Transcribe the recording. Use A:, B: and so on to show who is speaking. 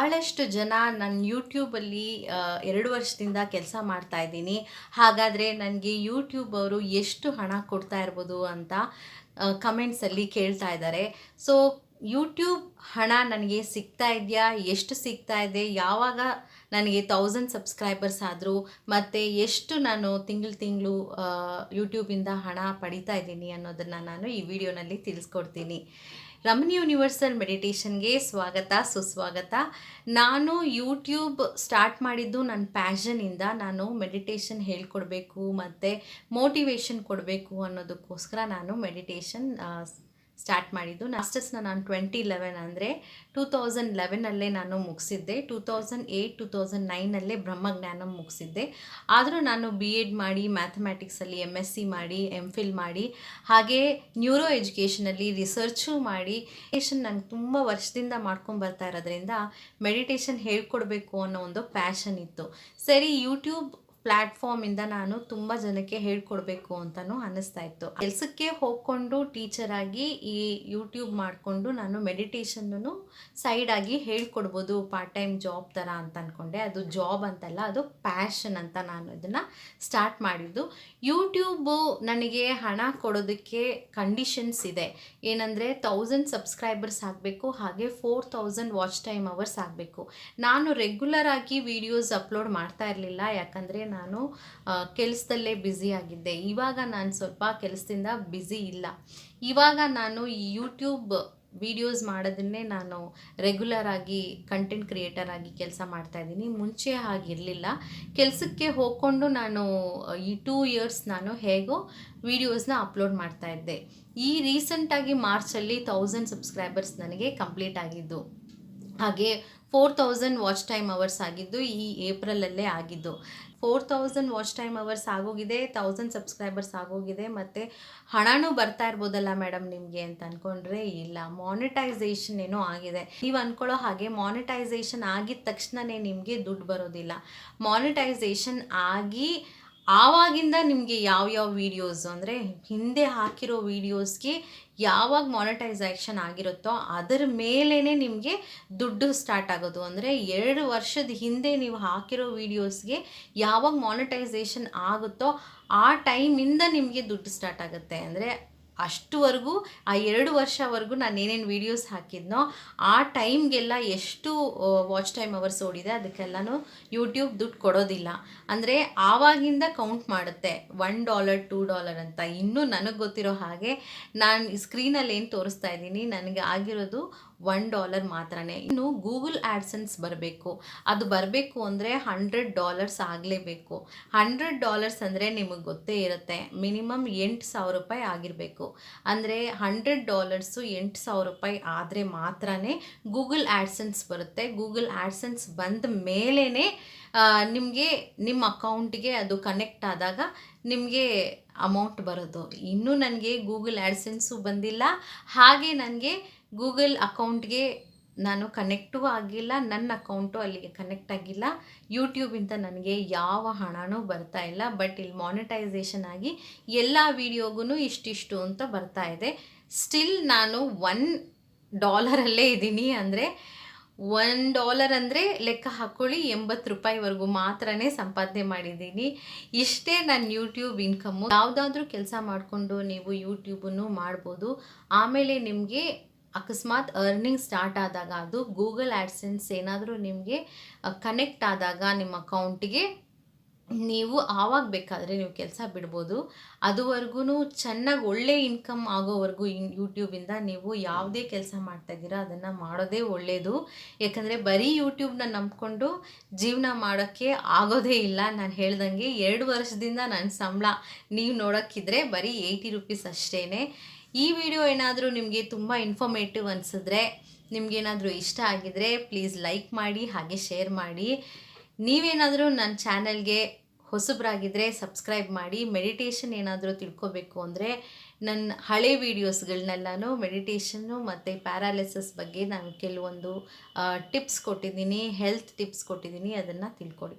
A: ಭಾಳಷ್ಟು ಜನ ನನ್ನ ಯೂಟ್ಯೂಬಲ್ಲಿ ಎರಡು ವರ್ಷದಿಂದ ಕೆಲಸ ಮಾಡ್ತಾ ಇದ್ದೀನಿ. ಹಾಗಾದರೆ ನನಗೆ ಯೂಟ್ಯೂಬ್ ಅವರು ಎಷ್ಟು ಹಣ ಕೊಡ್ತಾ ಇರ್ಬೋದು ಅಂತ ಕಮೆಂಟ್ಸಲ್ಲಿ ಕೇಳ್ತಾ ಇದ್ದಾರೆ. ಸೊ ಯೂಟ್ಯೂಬ್ ಹಣ ನನಗೆ ಸಿಗ್ತಾ ಇದೆಯಾ? ಎಷ್ಟು ಸಿಗ್ತಾ ಇದೆ? ಯಾವಾಗ ನನಗೆ ತೌಸಂಡ್ ಸಬ್ಸ್ಕ್ರೈಬರ್ಸ್ ಆದರೂ, ಮತ್ತು ಎಷ್ಟು ನಾನು ತಿಂಗಳು ತಿಂಗಳು ಯೂಟ್ಯೂಬಿಂದ ಹಣ ಪಡಿತಾ ಇದ್ದೀನಿ ಅನ್ನೋದನ್ನು ನಾನು ಈ ವಿಡಿಯೋನಲ್ಲಿ ತಿಳಿಸ್ಕೊಡ್ತೀನಿ. ರಮನ್ ಯೂನಿವರ್ಸಲ್ ಮೆಡಿಟೇಷನ್ಗೆ ಸ್ವಾಗತ, ಸುಸ್ವಾಗತ. ನಾನು ಯೂಟ್ಯೂಬ್ ಸ್ಟಾರ್ಟ್ ಮಾಡಿದ್ದು ನನ್ನ ಪ್ಯಾಷನಿಂದ ನಾನು ಮೆಡಿಟೇಷನ್ ಹೇಳ್ಕೊಡ್ಬೇಕು, ಮತ್ತು ಮೋಟಿವೇಶನ್ ಕೊಡಬೇಕು ಅನ್ನೋದಕ್ಕೋಸ್ಕರ ನಾನು ಮೆಡಿಟೇಷನ್ ಸ್ಟಾರ್ಟ್ ಮಾಡಿದ್ದು. ಮಾಸ್ಟರ್ಸ್ನ ನಾನು ಟ್ವೆಂಟಿ ಲೆವೆನ್ ಅಂದರೆ ಟೂ ತೌಸಂಡ್ ಲೆವೆನಲ್ಲೇ ನಾನು ಮುಗಿಸಿದ್ದೆ. Two thousand eight two thousand ನೈನಲ್ಲೇ ಬ್ರಹ್ಮಜ್ಞಾನ ಮುಗಿಸಿದ್ದೆ. ಆದರೂ ನಾನು ಬಿ ಎಡ್ ಮಾಡಿ ಮ್ಯಾಥಮೆಟಿಕ್ಸಲ್ಲಿ ಎಂ ಎಸ್ ಸಿ ಮಾಡಿ ಎಂ ಫಿಲ್ ಮಾಡಿ, ಹಾಗೆ ನ್ಯೂರೋ ಎಜುಕೇಷನಲ್ಲಿ ರಿಸರ್ಚು ಮಾಡಿ ಎಜುಕೇಷನ್ ನಂಗೆ ತುಂಬ ವರ್ಷದಿಂದ ಮಾಡ್ಕೊಂಡು ಬರ್ತಾ ಇರೋದ್ರಿಂದ ಮೆಡಿಟೇಷನ್ ಹೇಳ್ಕೊಡ್ಬೇಕು ಅನ್ನೋ ಒಂದು ಪ್ಯಾಷನ್ ಇತ್ತು. ಸರಿ ಯೂಟ್ಯೂಬ್ ಪ್ಲ್ಯಾಟ್ಫಾರ್ಮಿಂದ ನಾನು ತುಂಬ ಜನಕ್ಕೆ ಹೇಳ್ಕೊಡ್ಬೇಕು ಅಂತಲೂ ಅನ್ನಿಸ್ತಾ ಇತ್ತು. ಕೆಲಸಕ್ಕೆ ಹೋಗ್ಕೊಂಡು ಟೀಚರ್ ಆಗಿ ಈ ಯೂಟ್ಯೂಬ್ ಮಾಡಿಕೊಂಡು ನಾನು ಮೆಡಿಟೇಷನ್ನು ಸೈಡಾಗಿ ಹೇಳ್ಕೊಡ್ಬೋದು ಪಾರ್ಟ್ ಟೈಮ್ ಜಾಬ್ ಥರ ಅಂತ ಅಂದ್ಕೊಂಡೆ ಅದು ಜಾಬ್ ಅಂತಲ್ಲ, ಅದು ಪ್ಯಾಷನ್ ಅಂತ ನಾನು ಇದನ್ನು ಸ್ಟಾರ್ಟ್ ಮಾಡಿದ್ದು. ಯೂಟ್ಯೂಬು ನನಗೆ ಹಣ ಕೊಡೋದಕ್ಕೆ ಕಂಡೀಷನ್ಸ್ ಇದೆ. ಏನಂದರೆ ತೌಸಂಡ್ ಸಬ್ಸ್ಕ್ರೈಬರ್ಸ್ ಆಗಬೇಕು, ಹಾಗೆ four thousand watch time hours ಆಗಬೇಕು. ನಾನು ರೆಗ್ಯುಲರ್ ಆಗಿ ವೀಡಿಯೋಸ್ ಅಪ್ಲೋಡ್ ಮಾಡ್ತಾ ಇರಲಿಲ್ಲ, ಯಾಕಂದರೆ ನಾನು ಕೆಲಸದಲ್ಲೇ ಬ್ಯುಸಿ ಆಗಿದ್ದೆ. ಇವಾಗ ನಾನು ಸ್ವಲ್ಪ ಕೆಲಸದಿಂದ ಬ್ಯುಸಿ ಇಲ್ಲ. ಇವಾಗ ನಾನು ಈ ಯೂಟ್ಯೂಬ್ ವಿಡಿಯೋಸ್ ಮಾಡೋದನ್ನೇ ನಾನು ರೆಗ್ಯುಲರ್ ಆಗಿ ಕಂಟೆಂಟ್ ಕ್ರಿಯೇಟರ್ ಆಗಿ ಕೆಲಸ ಮಾಡ್ತಾ ಇದ್ದೀನಿ. ಮುಂಚೆ ಹಾಗಿರಲಿಲ್ಲ. ಕೆಲಸಕ್ಕೆ ಹೋಗ್ಕೊಂಡು ನಾನು ಈ ಟೂ ಇಯರ್ಸ್ ನಾನು ಹೇಗೋ ವಿಡಿಯೋಸ್ನ ಅಪ್ಲೋಡ್ ಮಾಡ್ತಾ ಇದ್ದೆ. ಈ ರೀಸೆಂಟಾಗಿ ಮಾರ್ಚಲ್ಲಿ ತೌಸಂಡ್ ಸಬ್ಸ್ಕ್ರೈಬರ್ಸ್ ನನಗೆ ಕಂಪ್ಲೀಟ್ ಆಗಿದ್ದು. ಹಾಗೆ four thousand watch time hours ಆಗಿದ್ದು ಈ ಏಪ್ರಿಲಲ್ಲೇ ಆಗಿದ್ದು. Four thousand watch time hours ಆಗೋಗಿದೆ, ತೌಸಂಡ್ ಸಬ್ಸ್ಕ್ರೈಬರ್ಸ್ ಆಗೋಗಿದೆ, ಮತ್ತು ಹಣನೂ ಬರ್ತಾ ಇರ್ಬೋದಲ್ಲ ಮೇಡಮ್ ನಿಮಗೆ ಅಂತ ಅಂದ್ಕೊಂಡ್ರೆ ಇಲ್ಲ ಮಾನಿಟೈಸೇಷನ್ ಏನೋ ಆಗಿದೆ. ನೀವು ಅಂದ್ಕೊಳ್ಳೋ ಹಾಗೆ ಮಾನಿಟೈಸೇಷನ್ ಆಗಿದ ತಕ್ಷಣವೇ ನಿಮಗೆ ದುಡ್ಡು ಬರೋದಿಲ್ಲ. ಮಾನಿಟೈಸೇಷನ್ ಆಗಿ ಆವಾಗಿಂದ ನಿಮಗೆ ಯಾವ್ಯಾವ ವೀಡಿಯೋಸ್ ಅಂದರೆ ಹಿಂದೆ ಹಾಕಿರೋ ವೀಡಿಯೋಸ್ಗೆ ಯಾವಾಗ ಮಾನಿಟೈಸೇಷನ್ ಆಗಿರುತ್ತೋ ಅದರ ಮೇಲೇ ನಿಮಗೆ ದುಡ್ಡು ಸ್ಟಾರ್ಟ್ ಆಗೋದು. ಅಂದರೆ ಎರಡು ವರ್ಷದ ಹಿಂದೆ ನೀವು ಹಾಕಿರೋ ವೀಡಿಯೋಸ್ಗೆ ಯಾವಾಗ ಮಾನಿಟೈಸೇಷನ್ ಆಗುತ್ತೋ ಆ ಟೈಮಿಂದ ನಿಮಗೆ ದುಡ್ಡು ಸ್ಟಾರ್ಟ್ ಆಗುತ್ತೆ. ಅಂದರೆ ಅಷ್ಟುವರೆಗೂ, ಆ ಎರಡು ವರ್ಷವರೆಗೂ ನಾನು ಏನೇನು ವೀಡಿಯೋಸ್ ಹಾಕಿದ್ನೋ, ಆ ಟೈಮ್ಗೆಲ್ಲ ಎಷ್ಟು ವಾಚ್ ಟೈಮ್ ಅವರ್ಸ್ ಓಡಿದೆ, ಅದಕ್ಕೆಲ್ಲನೂ ಯೂಟ್ಯೂಬ್ ದುಡ್ಡು ಕೊಡೋದಿಲ್ಲ. ಅಂದರೆ ಆವಾಗಿಂದ ಕೌಂಟ್ ಮಾಡುತ್ತೆ ಒನ್ ಡಾಲರ್ ಟೂ ಡಾಲರ್ ಅಂತ. ಇನ್ನೂ ನನಗೆ ಗೊತ್ತಿರೋ ಹಾಗೆ, ನಾನು ಸ್ಕ್ರೀನಲ್ಲಿ ಏನು ತೋರಿಸ್ತಾ ಇದ್ದೀನಿ, ನನಗೆ ಆಗಿರೋದು ಒನ್ ಡಾಲರ್ ಮಾತ್ರನೇ. ಇನ್ನು ಗೂಗಲ್ ಆ್ಯಡ್ಸನ್ಸ್ ಬರಬೇಕು. ಅದು ಬರಬೇಕು ಅಂದರೆ ಹಂಡ್ರೆಡ್ ಡಾಲರ್ಸ್ ಆಗಲೇಬೇಕು. ಹಂಡ್ರೆಡ್ ಡಾಲರ್ಸ್ ಅಂದರೆ ನಿಮಗೆ ಗೊತ್ತೇ ಇರುತ್ತೆ, ಮಿನಿಮಮ್ ಎಂಟು ಸಾವಿರ ರೂಪಾಯಿ ಆಗಿರಬೇಕು. ಅಂದರೆ ಹಂಡ್ರೆಡ್ ಡಾಲರ್ಸು ಎಂಟು ಸಾವಿರ ರೂಪಾಯಿ ಆದರೆ ಮಾತ್ರನೇ ಗೂಗಲ್ ಆ್ಯಡ್ಸನ್ಸ್ ಬರುತ್ತೆ. ಗೂಗಲ್ ಆ್ಯಡ್ಸನ್ಸ್ ಬಂದ ಮೇಲೇ ನಿಮಗೆ ನಿಮ್ಮ ಅಕೌಂಟಿಗೆ ಅದು ಕನೆಕ್ಟ್ ಆದಾಗ ನಿಮಗೆ ಅಮೌಂಟ್ ಬರೋದು. ಇನ್ನೂ ನನಗೆ ಗೂಗಲ್ ಆ್ಯಡ್ಸೆನ್ಸು ಬಂದಿಲ್ಲ. ಹಾಗೆ ನನಗೆ ಗೂಗಲ್ ಅಕೌಂಟ್ಗೆ ನಾನು ಕನೆಕ್ಟೂ ಆಗಿಲ್ಲ. ನನ್ನ ಅಕೌಂಟು ಅಲ್ಲಿಗೆ ಕನೆಕ್ಟ್ ಆಗಿಲ್ಲ. ಯೂಟ್ಯೂಬಿಂದ ನನಗೆ ಯಾವ ಹಣನೂ ಬರ್ತಾ ಇಲ್ಲ. ಬಟ್ ಇಲ್ಲಿ ಮಾನಿಟೈಸೇಷನ್ ಆಗಿ ಎಲ್ಲ ವೀಡಿಯೋಗೂ ಇಷ್ಟಿಷ್ಟು ಅಂತ ಬರ್ತಾ ಇದೆ. ಸ್ಟಿಲ್ ನಾನು ಒನ್ ಡಾಲರಲ್ಲೇ ಇದ್ದೀನಿ. ಅಂದರೆ ಒನ್ ಡಾಲರ್ ಅಂದರೆ ಲೆಕ್ಕ ಹಾಕ್ಕೊಳ್ಳಿ ಎಂಬತ್ತು ರೂಪಾಯಿವರೆಗೂ ಮಾತ್ರನೇ ಸಂಪಾದನೆ ಮಾಡಿದ್ದೀನಿ. ಇಷ್ಟೇ ನನ್ನ ಯೂಟ್ಯೂಬ್ ಇನ್ಕಮ್ಮು ಯಾವುದಾದ್ರೂ ಕೆಲಸ ಮಾಡಿಕೊಂಡು ನೀವು ಯೂಟ್ಯೂಬನ್ನು ಮಾಡ್ಬೋದು. ಆಮೇಲೆ ನಿಮಗೆ ಅಕಸ್ಮಾತ್ ಅರ್ನಿಂಗ್ ಸ್ಟಾರ್ಟ್ ಆದಾಗ, ಅದು ಗೂಗಲ್ ಆ್ಯಡ್ಸೆನ್ಸ್ ಏನಾದರೂ ನಿಮಗೆ ಕನೆಕ್ಟ್ ಆದಾಗ ನಿಮ್ಮ ಅಕೌಂಟಿಗೆ ನೀವು ಆವಾಗ ಬೇಕಾದರೆ ನೀವು ಕೆಲಸ ಬಿಡ್ಬೋದು. ಅದುವರೆಗೂ ಚೆನ್ನಾಗಿ ಒಳ್ಳೆ ಇನ್ಕಮ್ ಆಗೋವರೆಗೂ ಇನ್ ಯೂಟ್ಯೂಬಿಂದ ನೀವು ಯಾವುದೇ ಕೆಲಸ ಮಾಡ್ತಾ ಇದ್ದೀರಾ, ಅದನ್ನು ಮಾಡೋದೇ ಒಳ್ಳೆಯದು ಯಾಕಂದರೆ ಬರೀ ಯೂಟ್ಯೂಬ್ನ ನಂಬ್ಕೊಂಡು ಜೀವನ ಮಾಡೋಕ್ಕೆ ಆಗೋದೇ ಇಲ್ಲ. ನಾನು ಹೇಳ್ದಂಗೆ ಎರಡು ವರ್ಷದಿಂದ ನನ್ನ ಸಂಬಳ ನೀವು ನೋಡೋಕ್ಕಿದ್ರೆ ಬರೀ ಏಯ್ಟಿ ರುಪೀಸ್ ಅಷ್ಟೇ ಈ ವಿಡಿಯೋ ಏನಾದರೂ ನಿಮಗೆ ತುಂಬ ಇನ್ಫಾರ್ಮೇಟಿವ್ ಅನಿಸಿದ್ರೆ, ನಿಮಗೇನಾದರೂ ಇಷ್ಟ ಆಗಿದರೆ ಪ್ಲೀಸ್ ಲೈಕ್ ಮಾಡಿ, ಹಾಗೆ ಶೇರ್ ಮಾಡಿ. ನೀವೇನಾದರೂ ನನ್ನ ಚಾನಲ್ಗೆ ಹೊಸಬ್ರಾಗಿದ್ದರೆ ಸಬ್ಸ್ಕ್ರೈಬ್ ಮಾಡಿ, ಮೆಡಿಟೇಷನ್ ಏನಾದರೂ ತಿಳ್ಕೊಬೇಕು ಅಂದರೆ ನನ್ನ ಹಳೆ ವೀಡಿಯೋಸ್ಗಳನ್ನೆಲ್ಲನೂ ಮೆಡಿಟೇಷನ್ನು ಮತ್ತು ಪ್ಯಾರಾಲಿಸಿಸ್ ಬಗ್ಗೆ ನಾನು ಕೆಲವೊಂದು ಟಿಪ್ಸ್ ಕೊಟ್ಟಿದ್ದೀನಿ, ಹೆಲ್ತ್ ಟಿಪ್ಸ್ ಕೊಟ್ಟಿದ್ದೀನಿ, ಅದನ್ನು ತಿಳ್ಕೊಳ್ಳಿ